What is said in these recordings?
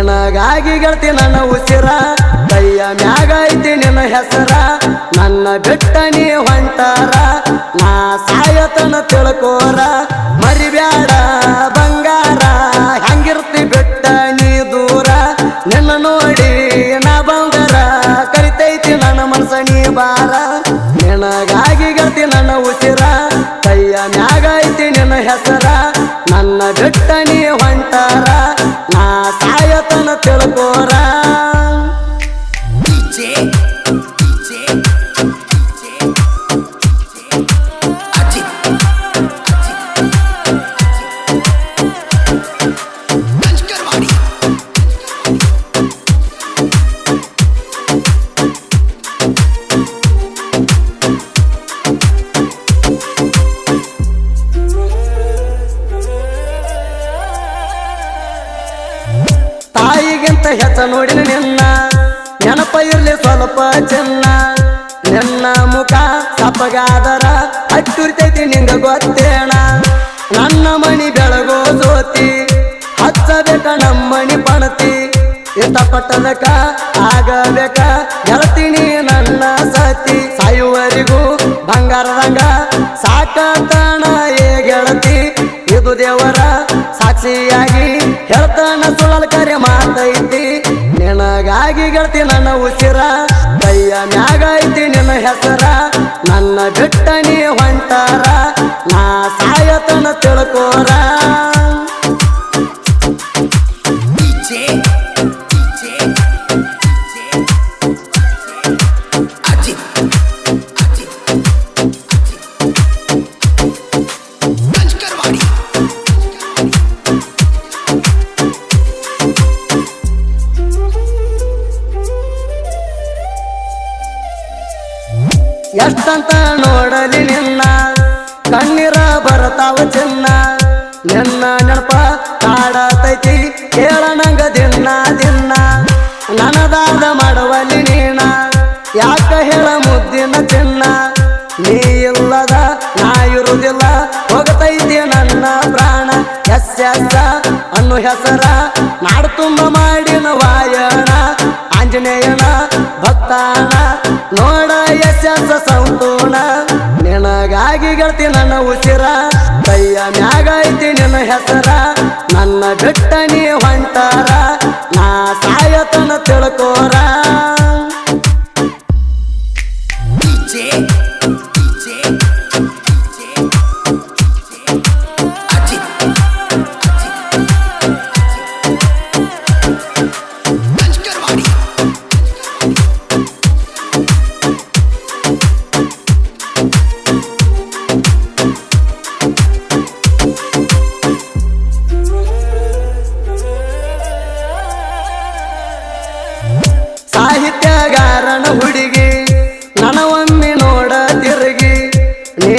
ನಿನಗಾಗಿ ಗೆಳತಿ ನನ್ನ ಉಸಿರ. ಕೈಯ ಮ್ಯಾಗ ಐತಿ ನಿನ್ನ ಹೆಸರ. ನನ್ನ ಬಿಟ್ಟ ನೀ ಹೊಂಟಾರ. ನಾ ಸಾಯತನ ತಿಳ್ಕೋರ. ಮರಿಬ್ಯಾಡ ಬಂಗಾರ. ಹೆಂಗಿರ್ತಿ ಬಿಟ್ಟ ನೀ ದೂರ. ನಿನ್ನ ನೋಡಿ ನಾ ಬಂದರ ಕರಿತೈತಿ ನನ್ನ ಮನಸ ನೀ ಬಾರ ನಿನಗಾಗಿ ಗೆಳತಿ ನನ್ನ ಉಸಿರ. ಕೈಯ ಮ್ಯಾಗ ಐತಿ ನಿನ್ನ ಹೆಸರ. ನನ್ನ ಬಿಟ್ಟ ನೀ ಹೊಂಟಾರ. ಹೆಚ್ಚ ನೋಡಿನ ನಿನ್ನ. ನೆನಪ ಇರ್ಲಿ ಸ್ವಲ್ಪ ಚೆನ್ನ. ನಿನ್ನ ಮುಖ ಸಪ್ಪಗಾದರ ಅಚ್ಚುರ್ತೈತಿ ನಿಂಗ ಗೊತ್ತೇಣ ನನ್ನ ಮಣಿ ಬೆಳಗೋ ಜ್ಯೋತಿ ಹಚ್ಚಬೇಕ ನಮ್ಮಣಿ ಪಣತಿ. ಇಷ್ಟಪಟ್ಟದಕ ಆಗಬೇಕ ಹೇಳ್ತೀನಿ ನನ್ನ ಸತಿ. ಸಾಯುವರಿಗೂ ಬಂಗಾರದಂಗ ಗೆಳತಿ ಇದು ದೇವರ ಸಾಕ್ಷಿಯಾಗಿ ಹೇಳ್ತಾನ ಸುಳಲ್ ಕರೆ ಮಾತೈತಿ ನಿನಗಾಗಿ ಗೆಳ್ತಿ ನನ್ನ ಉಸಿರ, ಕೈಯ ಐತಿ ನಿನ್ನ ಹೆಸರ. ನನ್ನ ಬಿಟ್ಟ ನೀ ಹೊಂಟಾರ, ನಾ ಸಾಯತನ ತಿಳ್ಕೋರ. ಎಷ್ಟಂತ ನೋಡಲಿ ನಿನ್ನ? ಕಣ್ಣೀರ ಬರತಾವ ಚಿನ್ನ? ನಿನ್ನ ನೆನಪ ಕಾಡತೈತಿ, ಕೇಳನಂಗ ದಿನ್ನ ದಿನ್ನ ನನದಾದ ಮಾಡುವಲ್ಲಿ ನೀನ, ಯಾಕ ಹೇಳ ಮುದ್ದಿನ ಚಿನ್ನ? ನೀ ಇಲ್ಲದ, ನಾ ಇರುವುದಿಲ್ಲ ಹೋಗತೈತಿ ನನ್ನ ಪ್ರಾಣ. ಎಸ್ ಎಸ್ ಅನ್ನು ಹೆಸರ ನಾಡು ತುಂಬ ಮಾಡಿನ ವಾಯಣ ಆಂಜನೇಯನ ಭಕ್ತಾನ. ನನ್ನ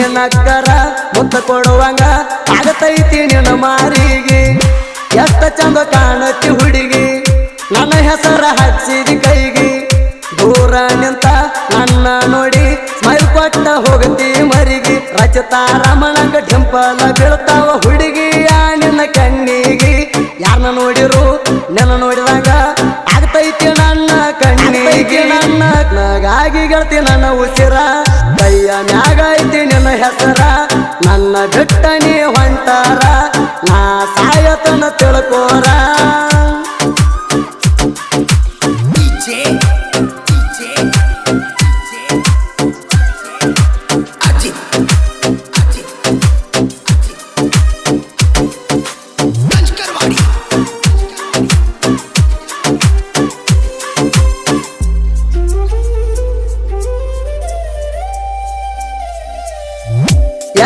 ನೀನಕ್ಕರ ಮುತ್ತ ಕೊಡುವಂಗ. ಆಗತೈತಿ ನಿನ್ನ ಮಾರಿಗೆ. ಎಷ್ಟ ಚಂದ ಕಾಣತಿ ಹುಡುಗಿ. ನನ್ನ ಹೆಸರ ಹಚ್ಚಿದಿ ಕೈಗೆ. ದೂರ ನಿಂತ ನನ್ನ ನೋಡಿ ಸ್ಮೈಲ್ ಕೊಟ್ಟ ಹೋಗತಿ ಮರಿಗೆ. ರಚತಾ ರಮಣಂಗ ಡಿಂಪಲ ಬೀಳ್ತಾವ ಹುಡುಗಿಯ ನಿನ್ನ ಕಣ್ಣಿಗೆ. ಯಾರನ್ನ ನೋಡಿರು? ನನ್ನ ನೋಡಿದಾಗ ಗೆಳತಿ ನನ್ನ ಉಸಿರ. ಕೈಯ ಮ್ಯಾಗ ಐತಿ ನಿನ್ನ ಹೆಸರ. ನನ್ನ ಬಿಟ್ಟ ನೀ ಹೊಂಟಾರ. ನಾ ಸಾಯತನ ತಿಳ್ಕೋರ.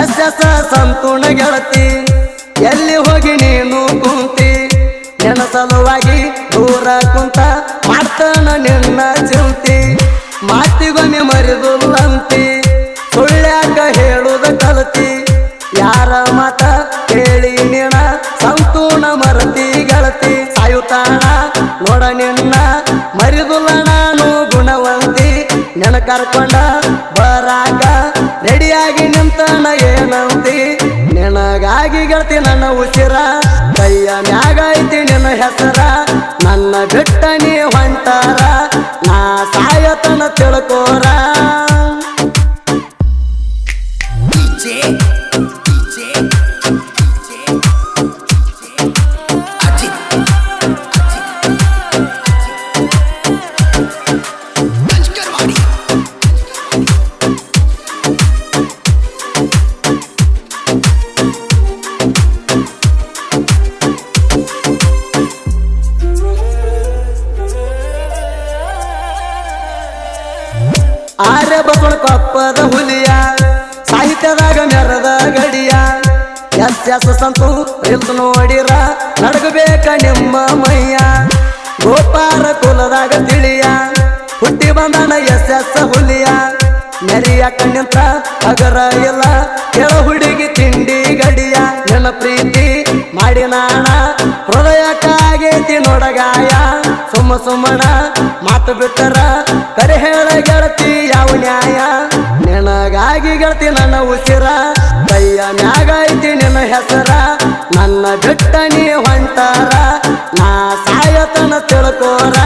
ಎಸ್ ಎಸ್ ಸಂತೂರ್ಣ ಗೆಳತಿ ಎಲ್ಲಿ ಹೋಗಿ ನೀನು ಕುಂತಿ? ನಿನ್ನ ಸಲುವಾಗಿ ದೂರ ಕುಂತ ಮಾಡ್ತಾನ ನಿನ್ನ ಚಿಂತಿ. ಮಾತಿಗೊಮ್ಮೆ ಮರಿದುಲ್ಲಂತಿ ಸುಳ್ಳ್ಯಾಕ ಹೇಳುದ ಕಲತಿ. ಯಾರ ಮಾತ ಕೇಳಿ ನಿನ್ನ ಸಂತೂಣ ಮರತಿ ಗೆಳತಿ. ಸಾಯುತ್ತಾಣ ನೋಡ ನಿನ್ನ ಮರಿದುಲ್ಲ ನಾನು ಗುಣವಂತಿ. ನೆನ ಕರ್ಕೊಂಡ ನಿನಗಾಗಿ ಗೆಳತಿ ನನ್ನ ಉಸಿರ, ಕೈಯ ಮ್ಯಾಗ ಐತಿ ನಿನ್ನ ಹೆಸರ, ನನ್ನ ನನ್ನ ಬಿಟ್ಟ ನೀ ಹೊಂಟಾರ, ನಾ ಸಾಯತನ ತಿಳ್ಕೋರ. ಆರ್ಯ ಬಸವಣ ಕೊಪ್ಪದ ಹುಲಿಯ, ಸಾಹಿತ್ಯದಾಗ ಮೆರದ ಗಡಿಯ. ಎಸ್ ಎಸ್, ಸಂತು, ಇಲ್ದು ನೋಡಿರ, ನಡಗಬೇಕ ನಿಮ್ಮ ಮೈಯ. ಗೋಪಾರ ಕುಲದಾಗ ತಿಳಿಯ, ಹುಟ್ಟಿ ಬಂದನ ಎಸ್ ಎಸ್, ಹುಲಿಯ. ನೆರಿಯ ಕಣ್ಣಿಂತ ಅಗರ ಇಲ್ಲ, ಕೆಳ ಹುಡುಗಿ ತಿಂಡಿ ಗಡಿಯ. ನನ್ನ ಪ್ರೀತಿ ಮಾಡಿ ನಾಣ ಹೃದಯಕ್ಕಾಗೈತಿ ನೋಡಗಾಯ ಸುಮ್ಮನ ಮಾತು ಬಿಟ್ಟರ, ಕರೆ ಹೇಳ ಗೆಳತಿ, ಯಾವ ನ್ಯಾಯ? ನಿನಗಾಗಿ ಗೆಳತಿ ನನ್ನ ಉಸಿರ, ಕೈಯ ಮ್ಯಾಗ ಐತಿ ನಿನ್ನ ಹೆಸರ, ನನ್ನ ಬಿಟ್ಟ ನೀ ಹೊಂಟಾರ, ನಾ ಸಾಯತನ ತಿಳ್ಕೋರ.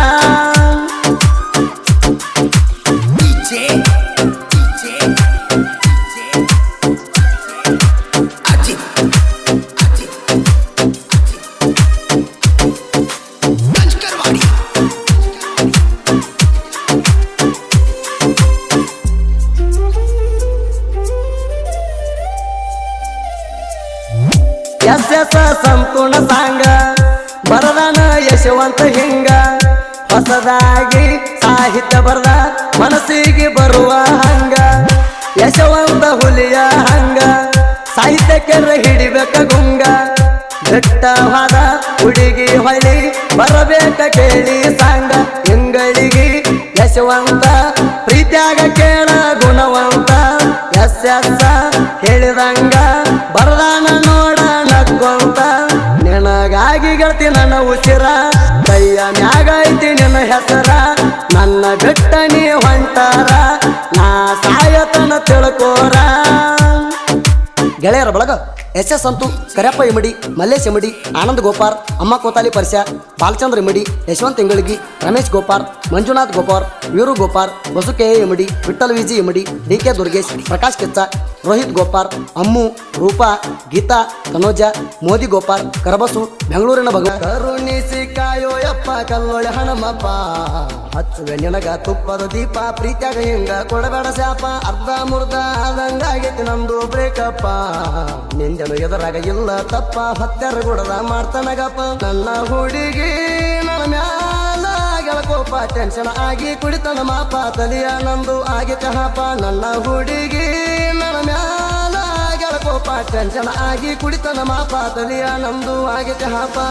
ಎಸ್ ಎಸ್ ಸಂಪೂರ್ಣ ಸಾಂಗ. ಬರದಾನ ಯಶವಂತ ಹಿಂಗ. ಹೊಸದಾಗಿ ಸಾಹಿತ್ಯ ಬರದ ಮನಸ್ಸಿಗೆ ಬರುವ ಹಂಗ. ಯಶವಂತ ಹುಲಿಯ ಹಂಗ. ಸಾಹಿತ್ಯಕ್ಕೆ ಹಿಡಿಬೇಕ ಗುಂಗ. ಬೆಟ್ಟವಾದ ಹುಡುಗಿ ಹೊಳಿ ಬರಬೇಕ ಕೇಳಿ ಸಾಂಗ. ಹಿಂಗಳಿಗೆ ಯಶವಂತ, ಪ್ರೀತ್ಯಾಗ ಕೇಳ ಗುಣವಂತ. ಎಸ್ ಎಸ್ ಹೇಳಿದಂಗ ಗೆಳತಿ ನನ್ನ ಉಸಿರ. ಕೈಯ ಮ್ಯಾಗ ಐತಿ ನಿನ್ನ ಹೆಸರ. ನನ್ನ ನೀ ಹೊಂಟಾರ. ನಾ ಸಾಯತನ ತಿಳ್ಕೋರ. ಗೆಳೆಯರ ಬಳಗ, ಎಸ್ ಎಸ್ ಸಂತು ಕರ್ಯಪ್ಪ ಇಮಡಿ, ಮಲ್ಲೇಶ್ ಇಮಡಿ, ಆನಂದ್ ಗೋಪಾರ್, ಅಮ್ಮ ಕೋತಾಲಿ ಪರ್ಸ್ಯ, ಬಾಲಚಂದ್ರ ಇಮಡಿ, ಯಶವಂತ್ ಇಂಗಳಗಿ, ರಮೇಶ್ ಗೋಪಾರ್, ಮಂಜುನಾಥ್ ಗೋಪಾರ್, ವೀರು ಗೋಪಾರ್ ಬಸುಕೆ ಇಮಡಿ ವಿಠಲ್ ವಿಜಿ ಇಮಡಿ, ಡಿ ಕೆ ದುರ್ಗೇಶ್, ಪ್ರಕಾಶ್ ಕಿಚ್ಚ ರೋಹಿತ್ ಗೋಪಾರ್ ಅಮ್ಮು, ರೂಪಾ, ಗೀತಾ, ತನೋಜ, ಮೋದಿ ಗೋಪಾಲ್, ಕರಬಸು, ಬೆಂಗಳೂರಿನ ಭಗವ ಕರುಣಿಸಿ ಕಾಯೋ ಯಪ್ಪ, ಕಲ್ಲೊಳೆ ಹಣಮಪ್ಪ. ಹಚ್ಚುವೆ ನಿನಗ ತುಪ್ಪದ ದೀಪ, ಪ್ರೀತಿಯಾಗ ಹಿಂಗ ಕೊಡಬೇಡ ಶಾಪ. ಅರ್ಧ ಮುರ್ಧ ಆದಂಗಾಗೈತಿ ನಮ್ದು ಬ್ರೇಕಪ್ಪ. ನಿಂದೆನು ಎದುರಾಗ ಇಲ್ಲ ತಪ್ಪ ಹತ್ತರ ಗುಡದ ಮಾಡ್ತಾನಗಪ್ಪ. ನನ್ನ ಹುಡುಗಿ ಗೆಳಕೋಪ ಟೆನ್ಷನ್ ಆಗಿ ಕುಡಿತನ ಮಾಪ, ತಲಿಯ ನಂದು ಆಗಿ ಚಹಾಪ ನನ್ನ ಹುಡುಗಿ ನನ್ನ ಮ್ಯಾಲ ಗೆಳಕೋಪ ಟೆನ್ಷನ್ ಆಗಿ ಕುಡಿತನ ಮಾಪ, ತಲಿಯ ನಂದು ಆಗಿ ಚಹಾಪ